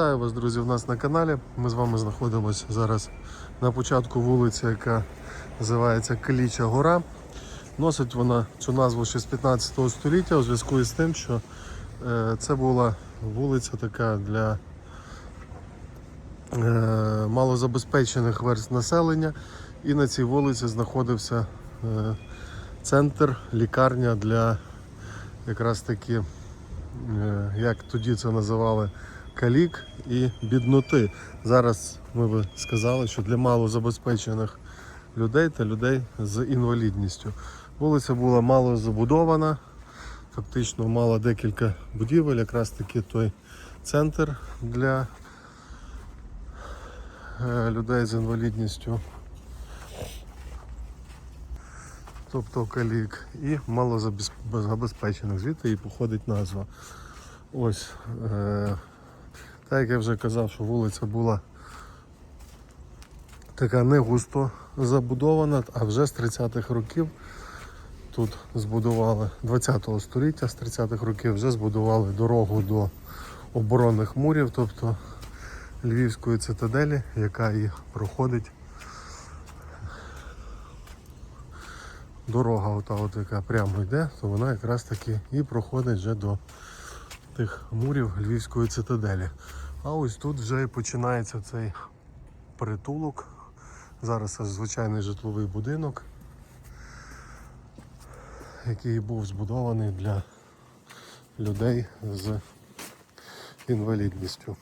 Вітаю вас, друзі, в нас на каналі. Ми з вами знаходимося зараз на початку вулиці, яка називається Каліча Гора. Носить вона цю назву ще з 15 століття у зв'язку із тим, що е, це була вулиця така для е, малозабезпечених верств населення. І на цій вулиці знаходився е, центр, лікарня для якраз таки, як тоді це називали, калік і бідноти. Зараз ми би сказали, що для малозабезпечених людей та людей з інвалідністю. Вулиця була мало забудована, фактично мала декілька будівель, якраз таки той центр для е, людей з інвалідністю. Тобто калік і малозабезпечених. Звідти і походить назва. Ось. Е- так як я вже казав, що вулиця була така не густо забудована, а вже з 30-х років тут збудували. 20-го століття, з 30-х років вже збудували дорогу до оборонних мурів, тобто Львівської цитаделі, яка і проходить. Дорога, ота от, яка прямо йде, то вона якраз таки і проходить вже до тих мурів Львівської цитаделі. А ось тут вже і починається цей притулок. Зараз це звичайний житловий будинок, який був збудований для людей з інвалідністю.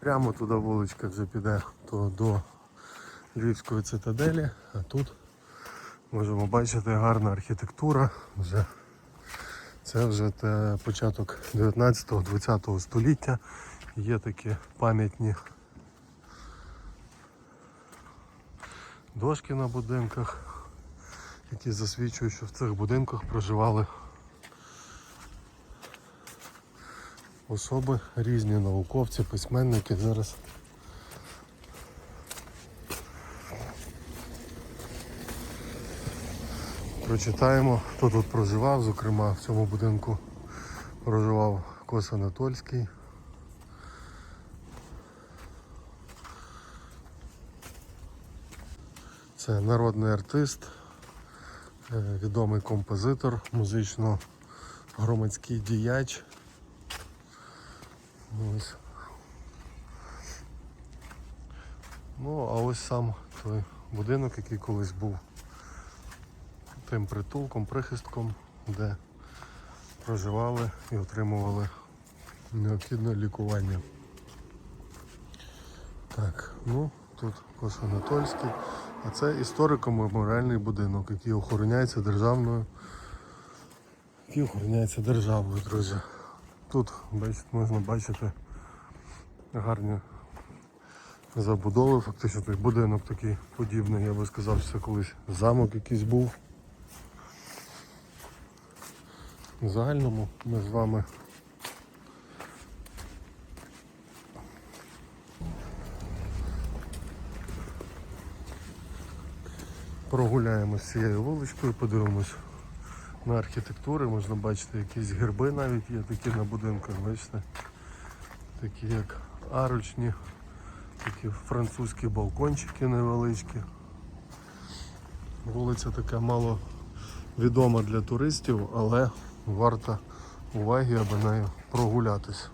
Прямо туди вуличка вже піде то до Львівської цитаделі, а тут можемо бачити гарна архітектура. Вже це вже те початок 19-20 століття. Є такі пам'ятні дошки на будинках, які засвідчують, що в цих будинках проживали особи різні, науковці, письменники. Зараз прочитаємо, хто тут проживав, зокрема в цьому будинку проживав Кос Анатольський. Це народний артист, е, відомий композитор, музично-громадський діяч. Ось. Ну, а ось сам той будинок, який колись був тим притулком, прихистком, де проживали і отримували необхідне лікування. Так, ну тут Кос Анатольський. А це історико-меморіальний будинок, який охороняється державною. Який охороняється державою, друзі. Тут бачите, можна бачити гарні забудови, фактично той будинок такий подібний, я би сказав, що це колись замок якийсь був. Загальному ми з вами прогуляємося цією вуличкою, подивимось на архітектури, можна бачити якісь герби навіть є такі на будинках, бачите, такі як арочні, такі французькі балкончики невеличкі. Вулиця така мало відома для туристів, але варта уваги, аби нею прогулятись.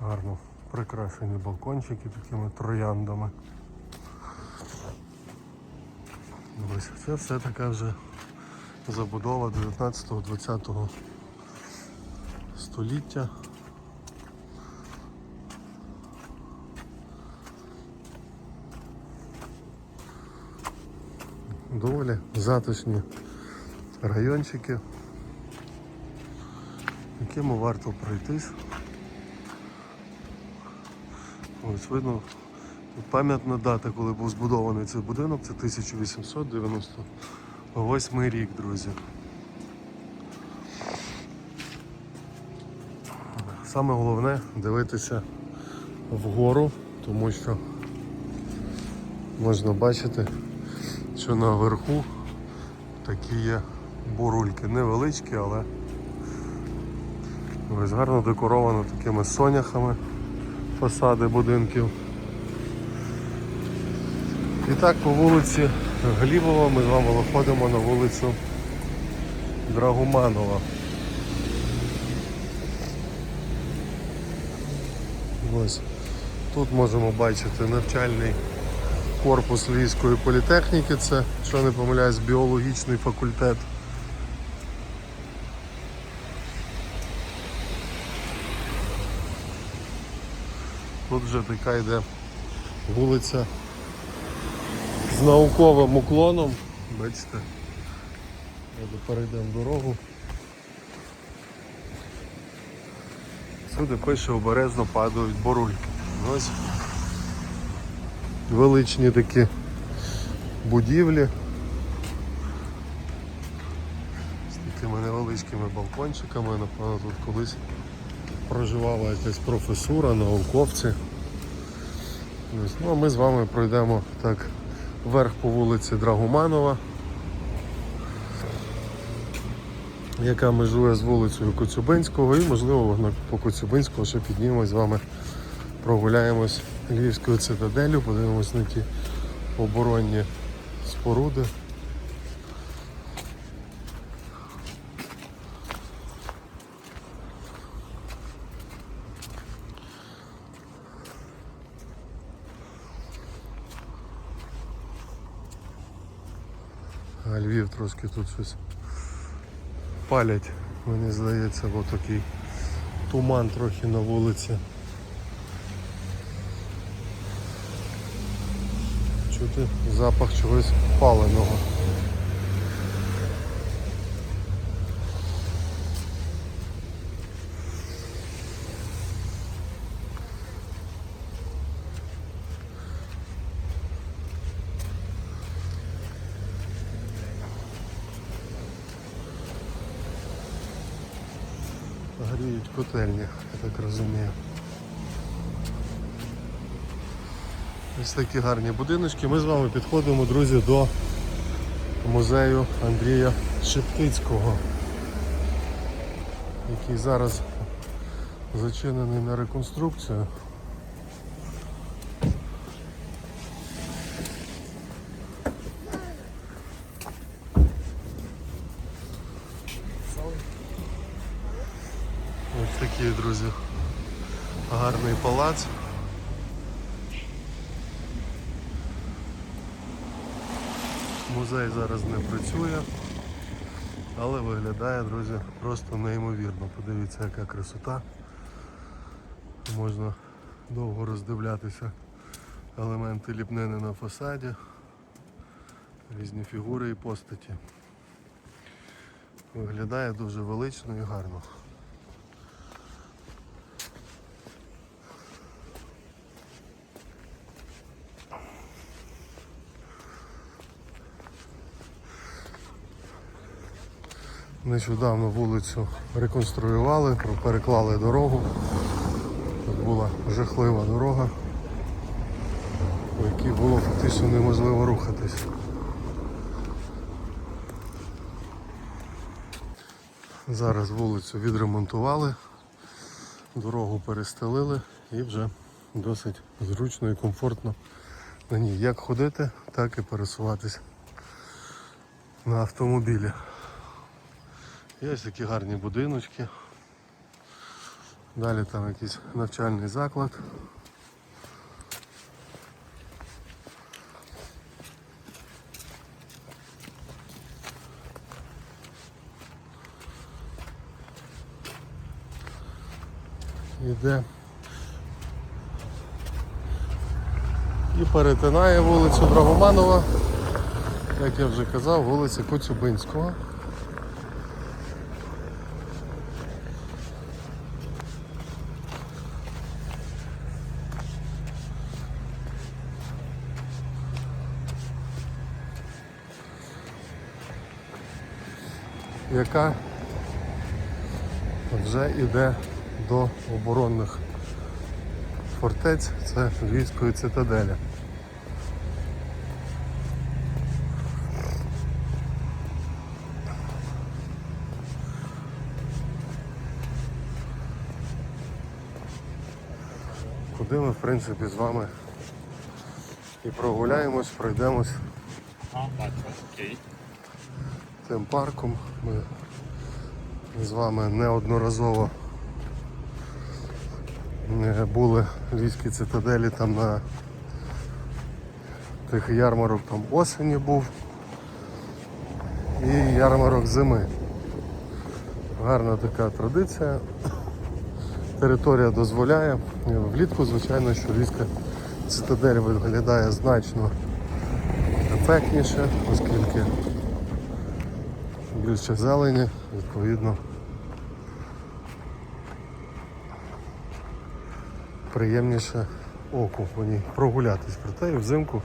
Гарно прикрашені балкончики такими трояндами. Ось це все така вже забудова 19-20 століття. Доволі затишні райончики, якими варто пройтись. Ось видно пам'ятна дата, коли був збудований цей будинок, це 1898 рік, друзі. Саме головне дивитися вгору, тому що можна бачити, що наверху такі є бурульки. Невеличкі, але Ось гарно декоровано такими соняхами фасади будинків. І так по вулиці Глібова ми з вами виходимо на вулицю Драгоманова. Ось тут можемо бачити навчальний корпус Львівської політехніки. Це, якщо не помиляюсь, біологічний факультет. Тут вже така йде вулиця з науковим уклоном. Бачите, перейдемо дорогу. Сюди пише обережно падають борульки. Ось величні такі будівлі з такими невеличкими балкончиками. Напевно, тут колись проживала якась професура, науковці. Ну, а ми з вами пройдемо так вверх по вулиці Драгоманова, яка межує з вулицею Коцюбинського і можливо по Коцюбинського ще піднімемось з вами, прогуляємось Львівською цитаделю, подивимось на ті оборонні споруди. А Львів трошки тут щось палять, мені здається, бо такий туман трохи на вулиці. Чути запах чогось паленого. Гріють котельні, я так розумію. Ось такі гарні будиночки. Ми з вами підходимо, друзі, до музею Андрія Шептицького, який зараз зачинений на реконструкцію. Ось такий, друзі, гарний палац. Музей зараз не працює, але виглядає, друзі, просто неймовірно. Подивіться, яка красота. Можна довго роздивлятися елементи ліпнини на фасаді, різні фігури і постаті. Виглядає дуже велично і гарно. Нещодавно вулицю реконструювали, переклали дорогу. Тут була жахлива дорога, по якій було фактично неможливо рухатись. Зараз вулицю відремонтували, дорогу перестелили і вже досить зручно і комфортно на ній як ходити, так і пересуватись на автомобілі. Є ось такі гарні будиночки. Далі там якийсь навчальний заклад. Іде і перетинає вулицю Драгоманова, як я вже казав, вулиця Коцюбинського. Яка вже йде до оборонних фортець, це Львівської цитаделі. куди ми в принципі з вами і прогуляємось, пройдемось тим парком. Ми з вами неодноразово були в Львівській цитаделі там на тих ярмарок там осені був і ярмарок зими. Гарна така традиція. Територія дозволяє. Влітку, звичайно, що Львівська цитадель виглядає значно ефектніше, оскільки більше зелені, відповідно. Приємніше оку по ній прогулятись. Проте і взимку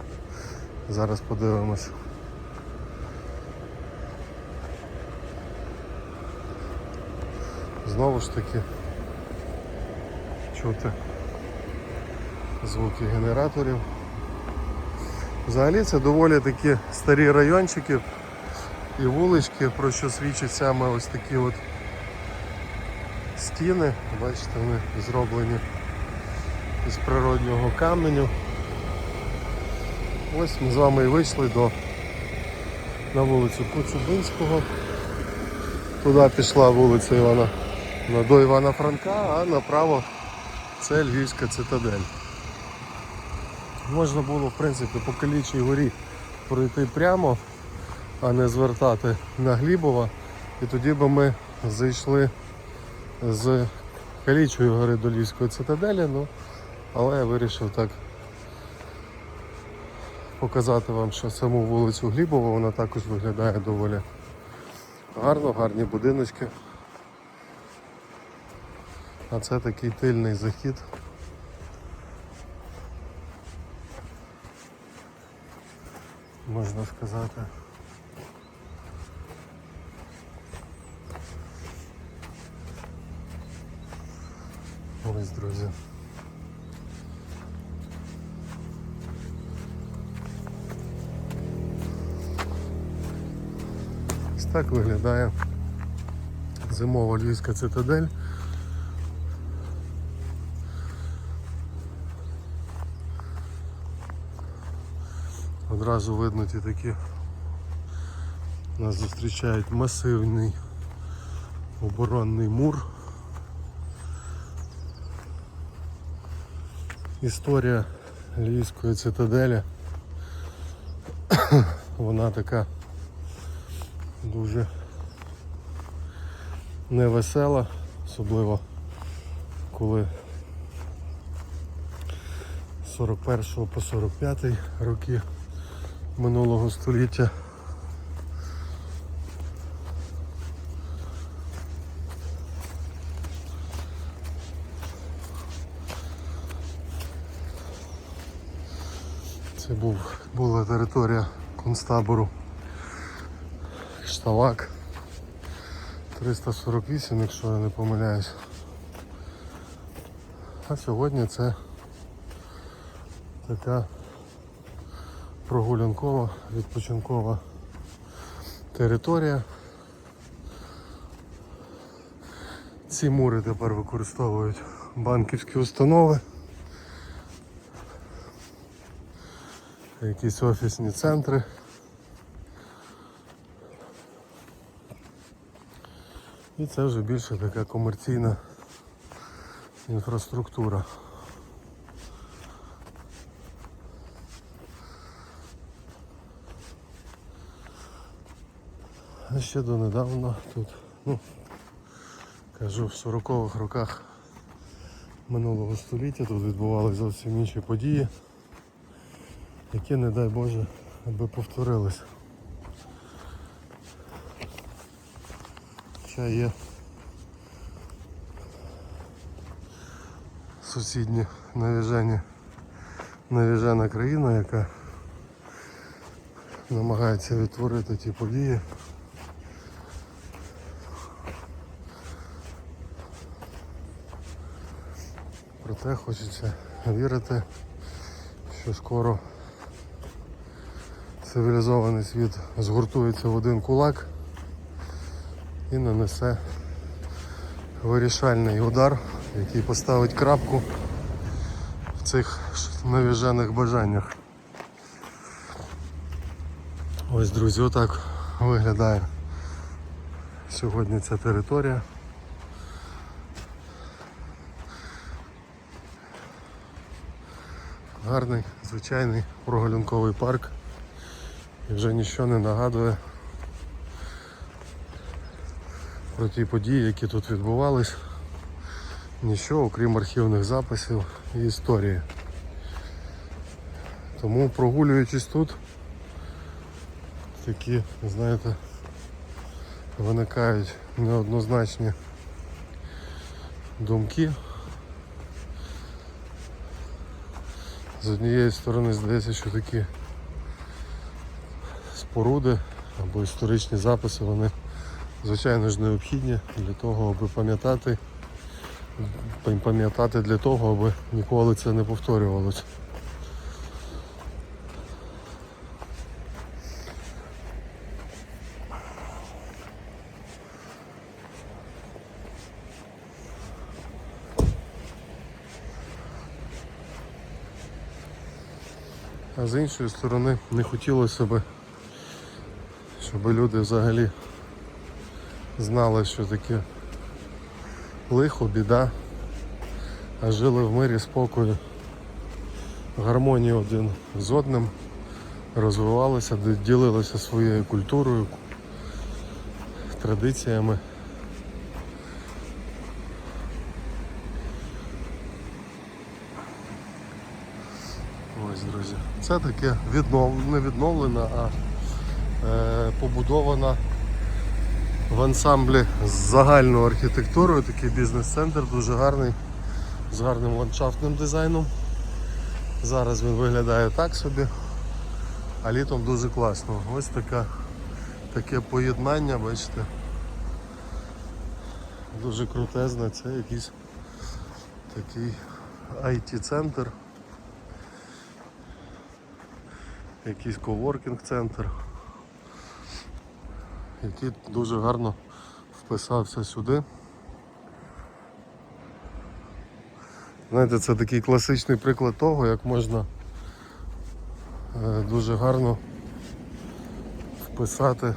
зараз подивимось. Знову ж таки чути звуки генераторів. Взагалі це доволі такі старі райончики і вулички, про що свідчать саме ось такі от стіни. Бачите, вони зроблені із природнього каменю. Ось ми з вами і вийшли до на вулицю Коцюбинського. Туди пішла вулиця Івана на- до Івана Франка, а направо це Львівська цитадель. Можна було, в принципі, по Калічій горі пройти прямо, а не звертати на Глібова. І тоді би ми зайшли з Калічої гори до Львівської цитаделі, ну, але я вирішив так показати вам, що саму вулицю Глібова вона також виглядає доволі гарно, гарні будиночки. А це такий тильний захід. Можна сказати. Ось, друзі. Ось так виглядає зимова львівська цитадель. Одразу видно ті такі нас зустрічають масивний оборонний мур. Історія Львівської цитаделі. Вона така дуже невесела, особливо коли з 41 по 45 роки минулого століття. Це був, була територія концтабору Шталак 348, якщо я не помиляюсь. А сьогодні це така прогулянкова, відпочинкова територія. Ці мури тепер використовують банківські установи, якісь офісні центри. І це вже більше така комерційна інфраструктура. А ще донедавна тут, ну, кажу, в 40-х роках минулого століття тут відбувалися зовсім інші події, які, не дай Боже, аби повторились. Хоча є сусідні навіжені, навіжена країна, яка намагається відтворити ті події. Проте хочеться вірити, що скоро цивілізований світ згуртується в один кулак і нанесе вирішальний удар, який поставить крапку в цих навіжених бажаннях. Ось, друзі, отак виглядає сьогодні ця територія. Гарний, звичайний прогулянковий парк. І вже нічого не нагадує про ті події, які тут відбувались. Нічого, окрім архівних записів і історії. Тому прогулюючись тут, такі, знаєте, виникають неоднозначні думки. З однієї сторони здається, що такі споруди або історичні записи, вони звичайно ж необхідні для того, аби пам'ятати, пам'ятати для того, аби ніколи це не повторювалося. А з іншої сторони не хотілося б, щоб люди взагалі знали, що таке лихо, біда, а жили в мирі, спокою, гармонії один з одним, розвивалися, ділилися своєю культурою, традиціями. Ось, друзі. Це таке віднов... не відновлена, а побудована в ансамблі з загальною архітектурою. Такий бізнес-центр, дуже гарний, з гарним ландшафтним дизайном. Зараз він виглядає так собі, а літом дуже класно. Ось така, таке поєднання, бачите. Дуже крутезне, це якийсь такий IT-центр. якийсь коворкінг центр, який дуже гарно вписався сюди. Знаєте, це такий класичний приклад того, як можна е, дуже гарно вписати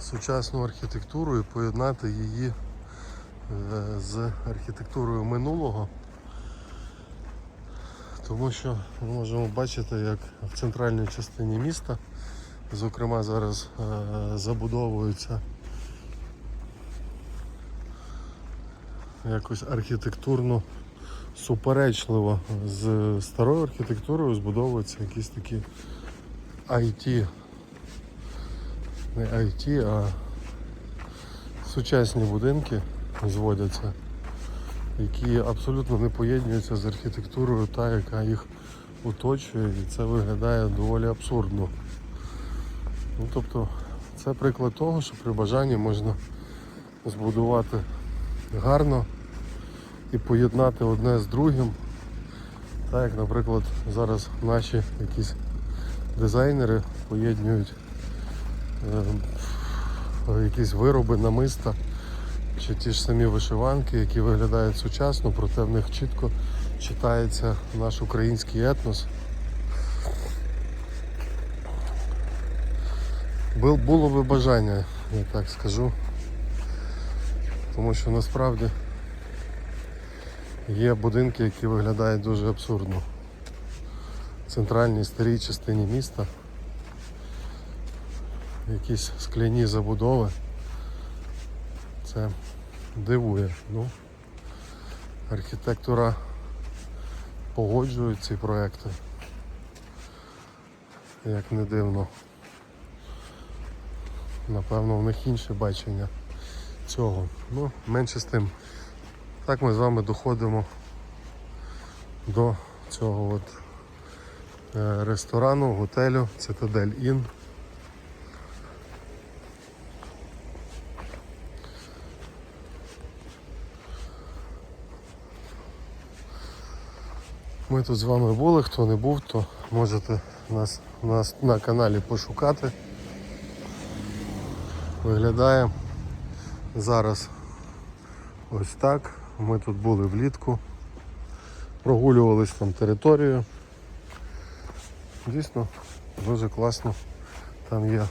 сучасну архітектуру і поєднати її е, з архітектурою минулого. Тому що ми можемо бачити, як в центральній частині міста, зокрема зараз е, забудовується якось архітектурно суперечливо з старою архітектурою збудовуються якісь такі IT, не IT, а сучасні будинки зводяться, які абсолютно не поєднуються з архітектурою, та, яка їх оточує, і це виглядає доволі абсурдно. Ну, тобто це приклад того, що при бажанні можна збудувати гарно і поєднати одне з другим. Так як, наприклад, зараз наші якісь дизайнери поєднують е, якісь вироби намиста чи ті ж самі вишиванки, які виглядають сучасно, проте в них чітко читається наш український етнос. Було би бажання, я так скажу. Тому що насправді є будинки, які виглядають дуже абсурдно. В центральній старій частині міста. Якісь скляні забудови. Це дивує. Ну, архітектура погоджує ці проекти. Як не дивно. Напевно, в них інше бачення цього. Ну, менше з тим. Так ми з вами доходимо до цього от е, ресторану, готелю Цитадель Ін. Ми тут з вами були, хто не був, то можете нас, нас на каналі пошукати. Виглядає зараз ось так. Ми тут були влітку, прогулювались там територією. Дійсно, дуже класно. Там є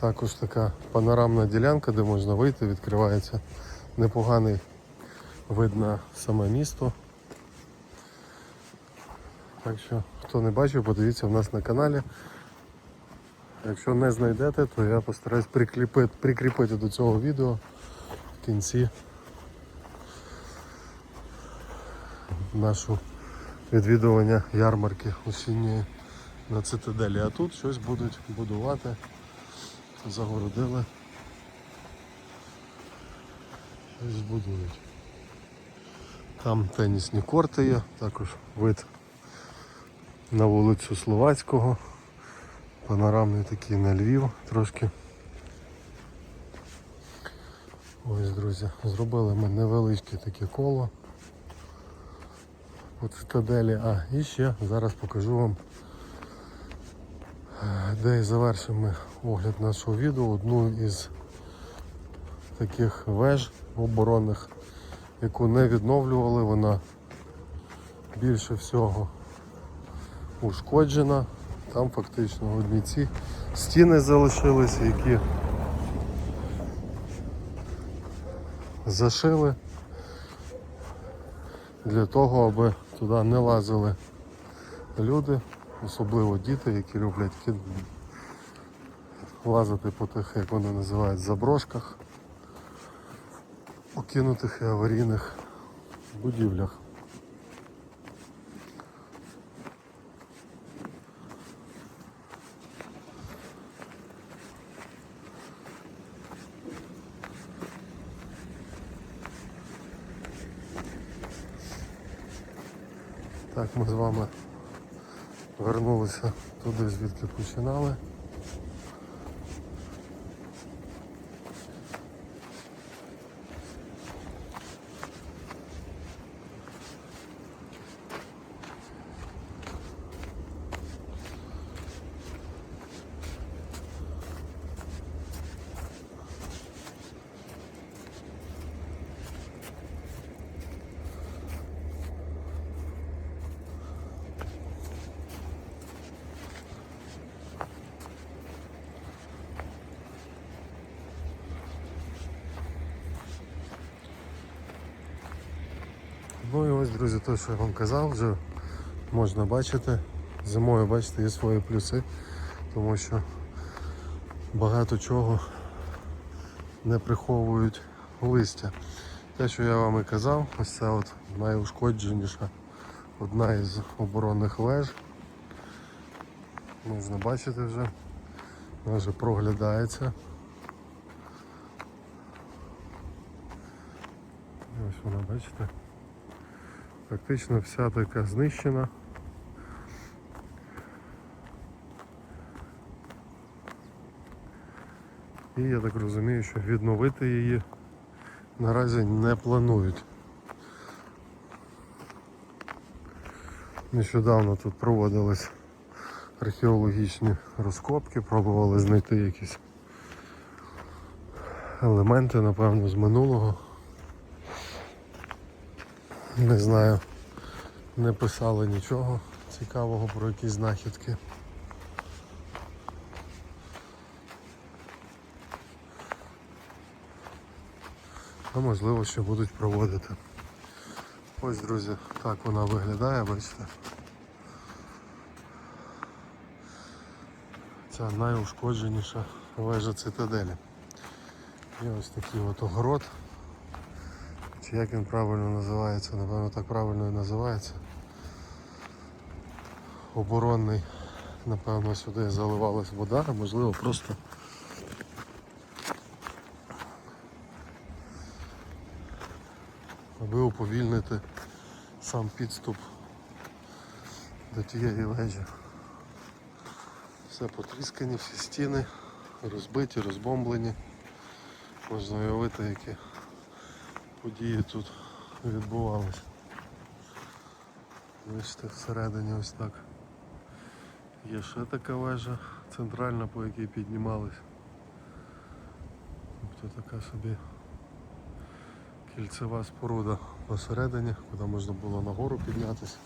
також така панорамна ділянка, де можна вийти, відкривається непоганий вид на саме місто. Так що, хто не бачив, подивіться в нас на каналі. Якщо не знайдете, то я постараюсь прикріпити, прикріпити до цього відео в кінці нашу відвідування ярмарки осінньої на цитаделі. А тут щось будуть будувати. Загородили. Щось будують. Там тенісні корти є, також вид на вулицю Словацького. Панорамний такий на Львів трошки. Ось, друзі, зробили ми невеличке таке коло по цитаделі. А, і ще зараз покажу вам, де і завершимо ми огляд нашого відео. Одну із таких веж оборонних, яку не відновлювали, вона більше всього ушкоджена. Там фактично одні ці стіни залишилися, які зашили для того, аби туди не лазили люди, особливо діти, які люблять лазити по тих, як вони називають, заброшках, покинутих і аварійних будівлях. Так, ми з вами вернулися туди, звідки починали. Ну і ось, друзі, те, що я вам казав, вже можна бачити. Зимою, бачите, є свої плюси, тому що багато чого не приховують листя. Те, що я вам і казав, ось це от найушкодженіша одна із оборонних веж. Можна бачити вже, вона вже проглядається. Ось вона, бачите. Практично вся така знищена. І я так розумію, що відновити її наразі не планують. Нещодавно тут проводились археологічні розкопки, пробували знайти якісь елементи, напевно, з минулого. Не знаю, не писали нічого цікавого про якісь знахідки. А можливо, ще будуть проводити. Ось, друзі, так вона виглядає, бачите. Ця найушкодженіша вежа цитаделі. І ось такий от огород. Чи як він правильно називається, напевно так правильно і називається. Оборонний, напевно, сюди заливалась вода, а можливо просто аби уповільнити сам підступ до тієї вежі. Все потріскані, всі стіни, розбиті, розбомблені. Можна уявити, які події тут відбувалися. Бачите, всередині ось так Є ще така вежа центральна, по якій піднімались. Тобто така собі кільцева споруда посередині, куди можна було нагору піднятися.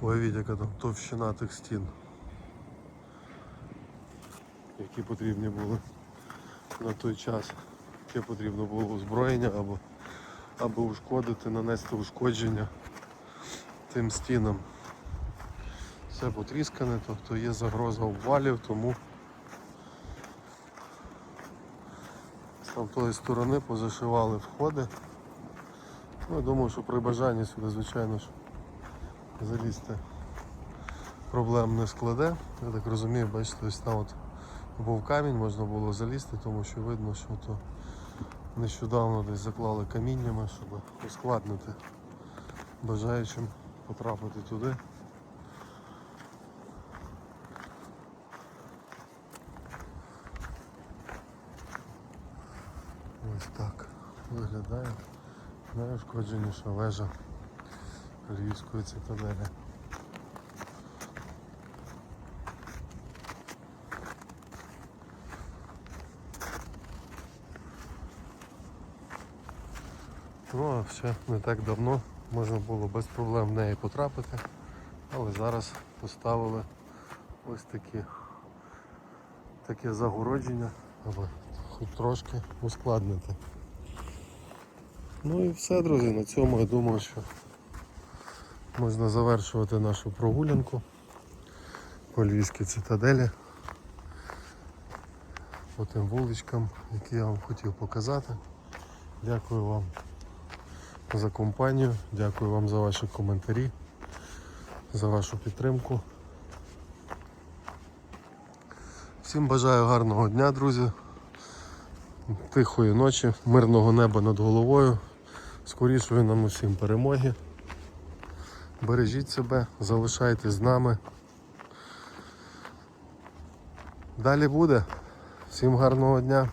Уявіть, яка там товщина тих стін, які потрібні були на той час, яке потрібно було озброєння або, або ушкодити, нанести ушкодження тим стінам. Все потріскане, тобто є загроза обвалів, тому з тамтої сторони позашивали входи. Ну, я думаю, що при бажанні сюди, звичайно ж, залізти проблем не складе. Я так розумію, бачите, ось там от був камінь, можна було залізти, тому що видно, що то нещодавно десь заклали каміннями, щоб ускладнити бажаючим потрапити туди. Ось так виглядає найушкодженіша вежа Львівської цитаделі. Ну а ще не так давно можна було без проблем в неї потрапити, але зараз поставили ось такі таке загородження, аби хоч трошки ускладнити. Ну і все, друзі, на цьому я думаю, що можна завершувати нашу прогулянку по Львівській цитаделі. По тим вуличкам, які я вам хотів показати. Дякую вам за компанію, дякую вам за ваші коментарі, за вашу підтримку. Всім бажаю гарного дня, друзі, тихої ночі, мирного неба над головою, скорішої нам усім перемоги. Бережіть себе, залишайтесь з нами. Далі буде. Всім гарного дня.